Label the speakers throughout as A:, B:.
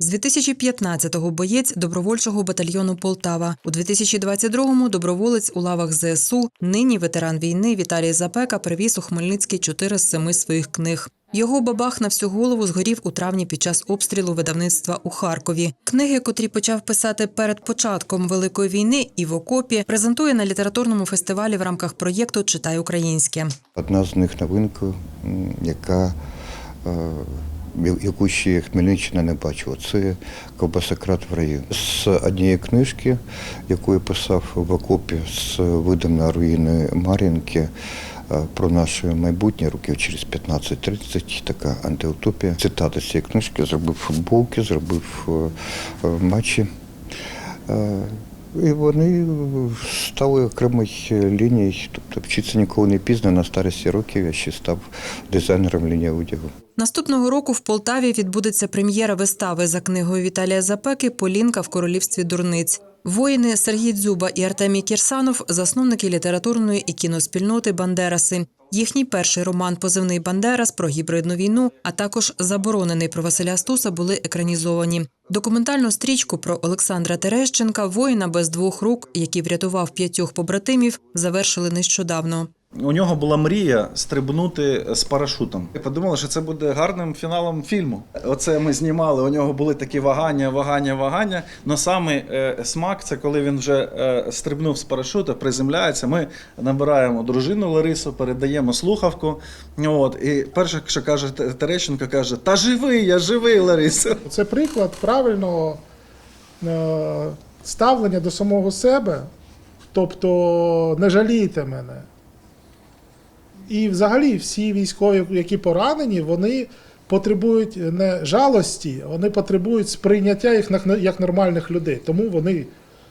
A: З 2015-го боєць добровольчого батальйону Полтава. У 2022-му доброволець у лавах ЗСУ. Нині ветеран війни Віталій Запека привіз у Хмельницький чотири з семи своїх книг. Його бабах на всю голову згорів у травні під час обстрілу видавництва у Харкові. Книги, котрі почав писати перед початком великої війни і в окопі, презентує на літературному фестивалі в рамках проєкту Читай українське.
B: Одна з них новинка, яка, е, яку ще Хмельниччина не бачила. Це Ковбасократ в раю. З однієї книжки, яку я писав в окопі з видом на руїни Мар'їнки, е, про наше майбутнє років через 15-30, така антиутопія. Цитати цієї книжки зробив футболки, зробив е, е, матчі. І вони стали окремою лінією, тобто вчитися ніколи не пізно, на старості років я ще став дизайнером лінії одягу.
A: Наступного року в Полтаві відбудеться прем'єра вистави за книгою Віталія Запеки Полінка в королівстві дурниць. Воїни Сергій Дзюба і Артемій Кірсанов засновники літературної і кіноспільноти Бандераси. Їхній перший роман Позивний Бандерас про гібридну війну, а також заборонений про Василя Стуса були екранізовані. Документальну стрічку про Олександра Терещенка, воїна без двох рук, який врятував п'ятьох побратимів, завершили нещодавно.
C: У нього була мрія стрибнути з парашутом. Я подумали, що це буде гарним фіналом фільму. Оце ми знімали. У нього були такі вагання, вагання, вагання. Но саме е, смак це коли він вже е, стрибнув з парашута, приземляється. Ми набираємо дружину Ларису, передаємо слухавку. От і перше, що каже Терещенко, каже: Та живий, я живий, Лариса.
D: Це приклад правильного е, ставлення до самого себе, тобто не жалійте мене. І взагалі всі військові, які поранені, вони потребують не жалості, вони потребують сприйняття їх як нормальних людей. Тому вони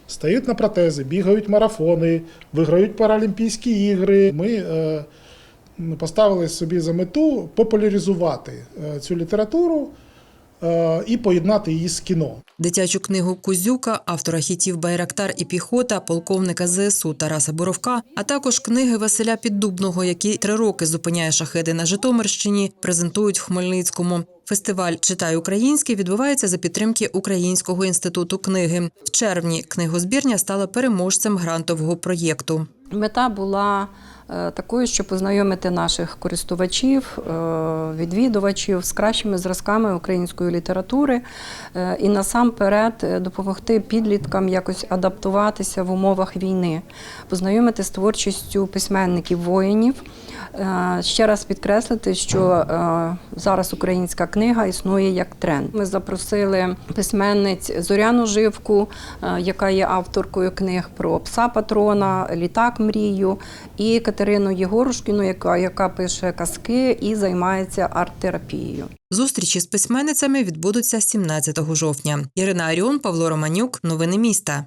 D: стають на протези, бігають марафони, виграють Паралімпійські ігри. Ми е, поставили собі за мету популяризувати е, цю літературу і поєднати її з кіно.
A: Дитячу книгу Кузюка, автора хітів Байрактар і піхота, полковника ЗСУ Тараса Боровка, а також книги Василя Піддубного, який три роки зупиняє шахеди на Житомирщині, презентують в Хмельницькому. Фестиваль Читай українське відбувається за підтримки Українського інституту книги. В червні книгозбірня стала переможцем грантового проєкту.
E: Мета була е, такою, щоб познайомити наших користувачів, е, відвідувачів з кращими зразками української літератури е, і насамперед е, допомогти підліткам якось адаптуватися в умовах війни, познайомити з творчістю письменників воїнів. Е, Ще раз підкреслити, що е, зараз українська книга існує як тренд. Ми запросили письменниць Зоряну Живку, е, яка є авторкою книг про пса патрона, літак мрію, і Катерину Єгорушкіну, яка, яка пише казки і займається арт-терапією.
A: Зустрічі з письменницями відбудуться 17 жовтня. Ірина Аріон, Павло Романюк. Новини міста.